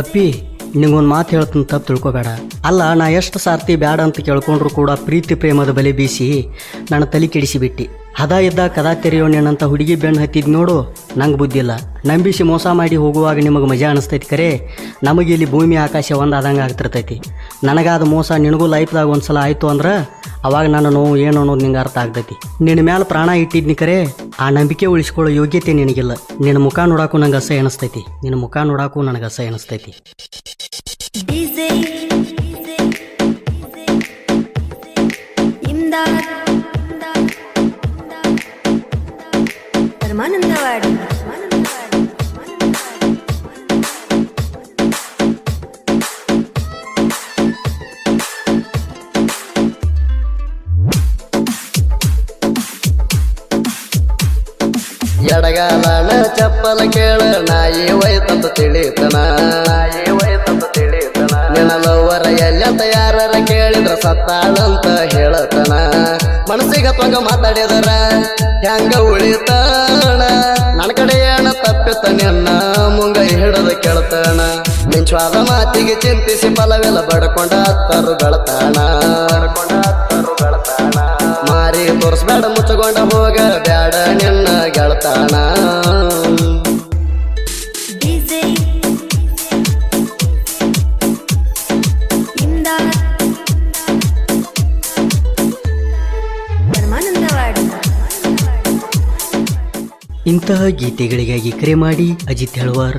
ಅಪ್ಪಿ, ನಿಂಗೊಂದು ಮಾತು ಹೇಳ್ತೀನಿ, ತಪ್ಪು ತಿಳ್ಕೊಬೇಡ. ಅಲ್ಲ, ನಾ ಎಷ್ಟು ಸಾರ್ತಿ ಬ್ಯಾಡ ಅಂತ ಕೇಳ್ಕೊಂಡ್ರು ಕೂಡ ಪ್ರೀತಿ ಪ್ರೇಮದ ಬಲೆ ಬೀಸಿ ನನ್ನ ತಲೆ ಕೆಡಿಸಿಬಿಟ್ಟಿ. ಹದ ಇದ್ದ ಕದಾ ತೆರೆಯೋಣಂತ ಹುಡುಗಿ ಬೆಣ್ಣು ಹತ್ತಿದ್ ನೋಡು, ನಂಗೆ ಬುದ್ಧಿಲ್ಲ. ನಂಬಿಸಿ ಮೋಸ ಮಾಡಿ ಹೋಗುವಾಗ ನಿಮಗೆ ಮಜಾ ಅನಿಸ್ತೈತಿ ಕರೆ, ನಮಗೆ ಇಲ್ಲಿ ಭೂಮಿ ಆಕಾಶ ಒಂದು ಆದಂಗೆ ಆಗ್ತಿರ್ತೈತಿ. ನನಗಾದ ಮೋಸ ನಿನಗೂ ಲೈಫ್ದಾಗ ಒಂದು ಸಲ ಆಯಿತು ಅಂದ್ರೆ ಅವಾಗ ನನ್ನ ನೋವು ಏನು ಅನ್ನೋದು ನಿಂಗೆ ಅರ್ಥ ಆಗ್ತೈತಿ ನಿನ್ನ ಮೇಲೆ ಪ್ರಾಣ ಇಟ್ಟಿದ್ನಿ ಕರೆ ಆ ನಂಬಿಕೆ ಉಳಿಸ್ಕೊಳ್ಳೋ ಯೋಗ್ಯತೆ ನಿನಗಿಲ್ಲ ನಿನ್ನ ಮುಖ ನೋಡಾಕು ನಂಗೆ ಅಸಹ ಅನಿಸ್ತೈತಿ ನಿನ್ನ ಮುಖ ನೋಡಾಕು ನನಗೆ ಅಸಹ್ಯ ಅನಿಸ್ತೈತಿ DJ ಪರಮಾನಂದವಾಡಿ ಚಪ್ಪಲ ಕೇಳ, ನಾಯಿ ಒಯ್ತಂತ ತಿಳಿತನ. ನಾಯಿ ಒಯ್ತಂತ ತಿಳಿತನ ಯಾರರ ಕೇಳಿದ್ರ ಸತ್ತಾಳಂತ ಹೇಳತನ. ಮನಸ್ಸಿಗೆ ತಗ ಮಾತಾಡಿದರ ಹೆಂಗ ಉಳಿತಾಣ. ನನ್ನ ಕಡೆ ಏನ ತಪ್ಪಿತ ನಿನ್ನ ಮುಂಗೈ ಹಿಡದ ಕೇಳ್ತಾಣ. ಮಿಂಚವಾದ ಮಾತಿಗೆ ಚಿಂತಿಸಿ ಫಲವೆಲ್ಲ ಬಡ್ಕೊಂಡ ಹತ್ತರು ಗಳತಾಣ ಮಾರಿ ತೋರಿಸ್ಬೇಡ ಮುಚ್ಚಕೊಂಡ ಹೋಗ, ಬ್ಯಾಡ ನಿನ್ನ ಇಂತಹ ಗೀತೆಗಳಿಗಾಗಿ ಕರೆ ಮಾಡಿ Ajith Helwar.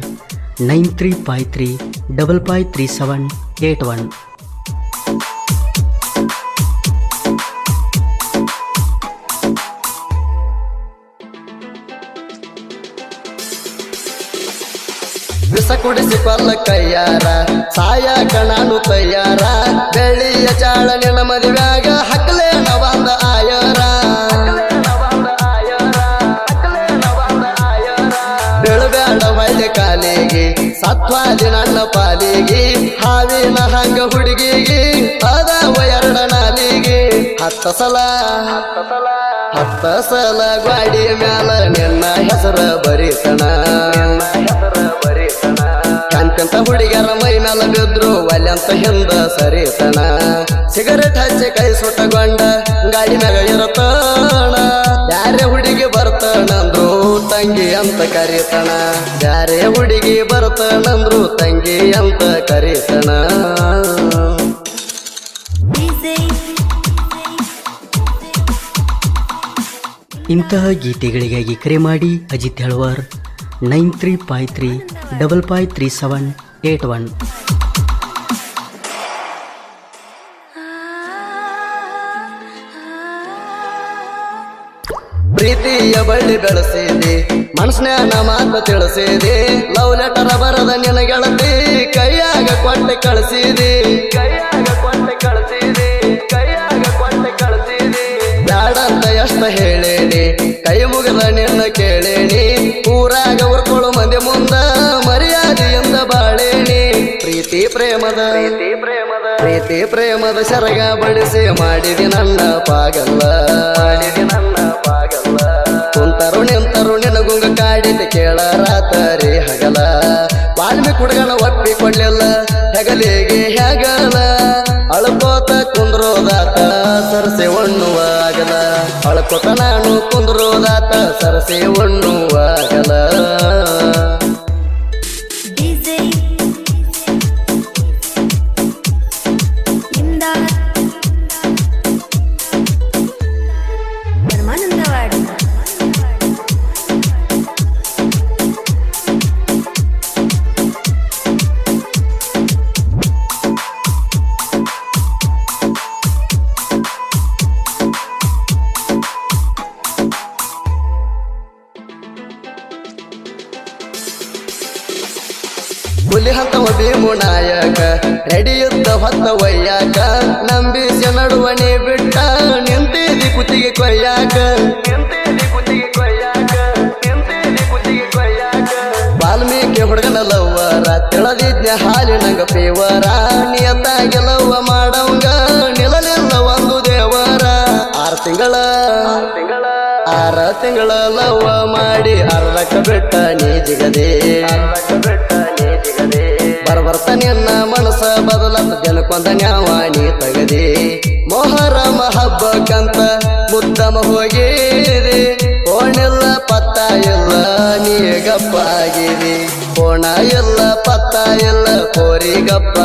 Nine three five three double five three seven eight one. ಕುಡಿಸಿ ಕೊಲ್ಲ ಕೈಯಾರ. ಸಾಯ ಕಣಾನು ತಯ್ಯಾರ ಬೆಳ್ಳಿಯ ಚಾಳ ನಿನ್ನ ಮದುವ್ಯಾಗ ಹಕ್ಕಲೇನ ಬಂದ ಆಯರ. ಬೆಳಬೇಡ ವೈದ್ಯ ಕಾಲಿಗೆ, ಸತ್ವಾದಿ ನನ್ನ ಪಾಲಿಗೆ, ಹಾವಿನ ಹಂಗ ಹುಡುಗಿಗೆ ಅದಾವ ಎರಡ ನಾಲಿಗೆ. ಹತ್ತ ಸಲ ಹತ್ತ ಸಲ ಗಾಡಿ ಮ್ಯಾಲ ನಿನ್ನ ಹೆಸರ ಬರೀತಣ. ಕಂತಂತ ಹುಡುಗರ ಮೈ ಮೇಲೆ ಬಿದ್ರು ಹೆಂದ ಹಿಂದ ಸರಿತಣ ಸಿಗರೆಟ್ ಹಚ್ಚಿ ಕೈ ಸುಟ್ಟಗೊಂಡ ಗಾಡಿ ಮ್ಯಾಗ ಯಾರೇ ಹುಡುಗಿ ಬರ್ತಾನಂದ್ರು, ತಂಗಿ ಅಂತ ಕರೀತಣ ಯಾರೇ ಹುಡುಗಿ ಬರ್ತಾನಂದ್ರು, ತಂಗಿ ಅಂತ ಕರೀತಣ ಇಂತಹ ಗೀತೆಗಳಿಗಾಗಿ ಕರೆ ಮಾಡಿ Ajith Helwar. Nine three five three double five three seven eight one. ಪ್ರೀತಿಯ ಬಳ್ಳಿ ಬೆಳೆಸಿದೆ ಮನಸ್ನ್ಯಾನ ಮಾತ ತಿಳಿಸಿದೆ ಲವ್ ಲೆಟರ್ ಬರದ ನಿನಗೆಳತಿ, ಕೈಯಾಗ ಕೊಟ್ಟೆ ಕಳಿಸಿದೆ. ಕೈಯಾಗ ಕೊಟ್ಟೆ ಕಳಿಸಿದೆ ಕೈಯಾಗ ಕೊಟ್ಟೆ ಕಳಿಸಿದೆ ಬ್ಯಾಡಂತ ಎಷ್ಟ ಹೇಳೇನಿ ಕೈ ಮುಗಿದ ನಿನ್ನ ಕೇಳೇನಿ. ಪ್ರೇಮದ, ಪ್ರೀತಿ ಪ್ರೇಮದ ಸರಗ ಬಡಿಸಿ ಮಾಡಿದಿ ನನ್ನ ಪಾಗಲ್ಲ ನನ್ನ ಪಾಗಲ್ಲ ಕುಂತರು ನಿಂತರು ನಿನಗುಂಗ ಕಾಡಿದ ಕೇಳ ರಾತರಿ ಹಗಲ. ಬಾಲ್ಮಿ ಕುಡ್ಗನ ಒಪ್ಪಿ ಕೊಡ್ಲಿಲ್ಲ ಹೆಗಲಿಗೆ ಹೆಗಲ. ಅಳ್ಕೋತ ಕುಂದ್ರೋದಾತ, ಸರಸೆ ಒಣ್ಣುವಾಗಲ ಅಳಕೋತ ನಾನು ಕುಂದ್ರೋದಾತ, ಸರಸೆ ಉಣ್ಣುವಾಗಲ ಹುಲಿ ಹಂತವ ಭೀಮು ನಾಯಕ ರೆಡಿಯುದ್ದ ಹೊತ್ತ ಒಯ್ಯಾಕ ನಂಬಿಸಿ ನಡುವಣಿ ಬಿಟ್ಟ, ನಿಂತಿದಿ ಕುತ್ತಿಗೆ ಕೊಯ್ಯಾಕ. ನಿಂತಿದಿ ಕುತ್ತಿಗೆ ಕೊಯ್ಯಾಕ ನಿಂತಿದಿ ಕುತ್ತಿಗೆ ಕೊಯ್ಯಾಕ ವಾಲ್ಮೀಕಿ ಹುಡುಗನ ಲವ್ವರ, ತಿಳದಿದ್ನ ಹಾಲಿನಂಗ ಪೇವರ, ನಿಯತ್ತಾಗಿ ಲವ್ವ ಮಾಡವಂಗ ನಿಲಲಿಲ್ಲ ಒಂದು ದೇವರ. ಆರು ತಿಂಗಳ ತಿಂಗಳ ಆರ ತಿಂಗಳ ಲವ್ವ ಮಾಡಿ ಅರ್ಧಕ್ಕ ಬಿಟ್ಟ ನೀ ಜಿಗದೆ ಬಿಟ್ಟ ಬದಲತ್ತ ತಗದೆ. ಮೊಹರ ಹಬ್ಬಕ್ಕಂತ ಮುದ್ದಮ ಹೋಗಿದೆ. ಓಣೆಲ್ಲ ಪತ್ತ ಇಲ್ಲ ನೀ ಗಪ್ಪ ಎಲ್ಲ ಪತ್ತ ಇಲ್ಲ ಕೋರಿ ಗಪ್ಪ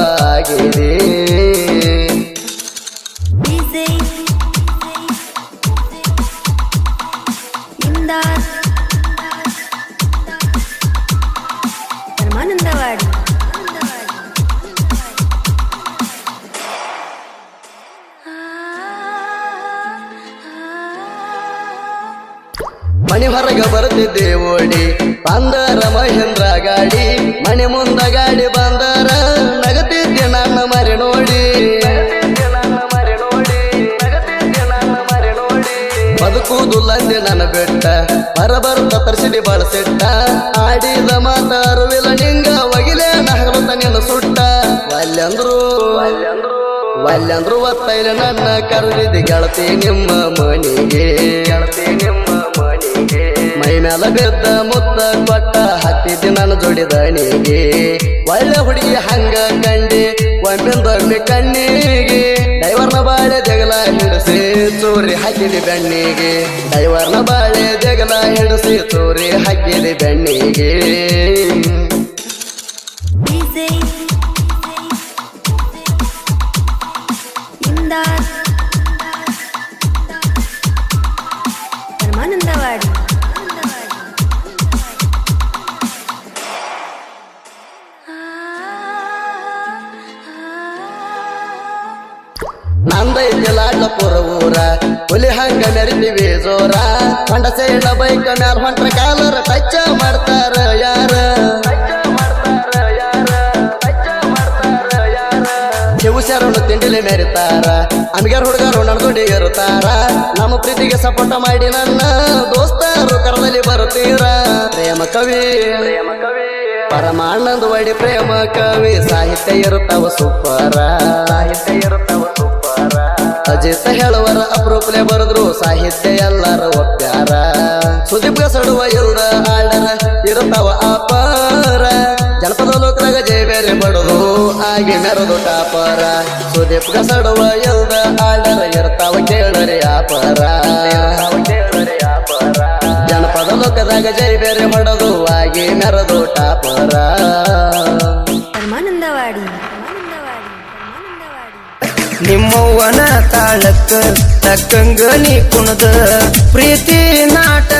ಹೊರಗ ದೇವೋಡಿ, ಬಂದರ ಮಹೇಂದ್ರ ಗಾಡಿ, ಮನೆ ಮುಂದ ಗಾಡಿ ಬಂದರ ನಗತಿದ್ದೆ ನನ್ನ ಮರೆ ನೋಡಿ. ಬದುಕುವುದಿಲ್ಲಂದೆ ನನ್ನ ಬೆಟ್ಟ ಬರ ಬರ್ತ ತರ್ಸಿಡಿ ಬಳಸಿಟ್ಟ. ಆಡಿದ ಮಾತಾರುವಿಲ್ಲ ನಿಂಗ, ಒಗಿಲೆ ನಗಲತ ನಿನ್ನ ಸುಟ್ಟ. ವಲ್ಯಂದ್ರು ವಲ್ಯಂದ್ರು ಒತ್ತೈಲ ನನ್ನ ಕರೆದಿದ್ದೆ ಗೆಳತಿ ನಿಮ್ಮ ಮನೆಗೆ. ಗೆಳತಿ ಮ್ಯಾಲ ಬಿದ್ದ ಮುತ್ತ ಕೊಟ್ಟ ಹತ್ತಿದ್ದೆ ನನ್ನ ಜೋಡಿದಣಿಗೆ ಒಳ್ಳೆ ಹುಡುಗಿ ಹಂಗ ಕಂಡಿ, ಒಮ್ಮಿಂದೊಮ್ಮೆ ಕಣ್ಣಿಗೆ. ಡೈವರ್ನ ಬಾಳೆ ಜಗಲ ಹಿಡಿಸಿ ಚೂರಿ ಹಾಕಿದೆ ಬೆಣ್ಣಿಗೆ. ಡೈವರ್ನ ಬಾಳೆ ಜಗಲ ಹಿಡಿಸಿ ಚೂರಿ ಹಾಕಿದೆ ಬೆಣ್ಣಿಗೆ. ನಂದೈತಿ ಲಾಡ್ಲಪುರ ಊರ. ಹುಲಿ ಹಂಗ ಮೆರಿತೀವಿ ಜೋರ. ಹೊಂಡ ಸೈಡ ಬೈಕ್ ಮ್ಯಾಲ ಹೊಂಟ್ರ ಕಾಲರ ಟಚ್ ಮಾಡ್ತಾರ ಯಾರ? ಶರಣು ತಿಂಡಿಲಿ ಮೆರಿತಾರ. ಅಮ್ಗ್ಯಾರ ಹುಡುಗರು ನಡ್ದುಡಿ ಇರುತ್ತಾರ ನಮ್ಮ ಪ್ರೀತಿಗೆ ಸಪೋರ್ಟ್ ಮಾಡಿ ನನ್ನ ದೋಸ್ತರು ಕರದಲ್ಲಿ ಬರುತ್ತೀರ. ಪ್ರೇಮ ಕವಿ ಪ್ರೇಮ ಕವಿ ಪರಮಾನಂದ ವಡಿ ಪ್ರೇಮ ಕವಿ, ಸಾಹಿತ್ಯ ಇರುತ್ತವ ಸೂಪರ. ಸಾಹಿತ್ಯ ಇರುತ್ತವ ಅಜಿತ ಹೇಳುವರ ಅಪ್ರೂಪಲೆ ಬರೆದ್ರು ಸಾಹಿತ್ಯ ಎಲ್ಲರ ಒಪ್ಪ್ಯಾರ ಸುದೀಪ್ ಸಡುವ ಇಲ್ದ ಆಡರ ಇರುತ್ತವ ಅಪಾರ. ಜನಪದ ಲೋಕದಾಗ ಜೈ ಬೇರೆ ಬಡದು ಆಗಿ ಮೆರದು ಟಾಪರ. ಸುದೀಪ್ ಸಡುವ ಇಲ್ದ ಆಡರ ಇರ್ತಾವ ಕೇಳರಿ ಅಪಾರ ಜನಪದ ಲೋಕದಾಗ ಜೈ ಬೇರೆ ಬಡದು ಆಗಿ ಮೆರದು ಟಾಪರ. ನಿಮ್ಮವ್ವನ ತಾಳಕ್ಕ ತಕ್ಕಂಗ ನೀ ಕುಣದ ಪ್ರೀತಿ ನಾಟಕ ನೀ ಮಾಡಿ ಬಿಟ್ಟ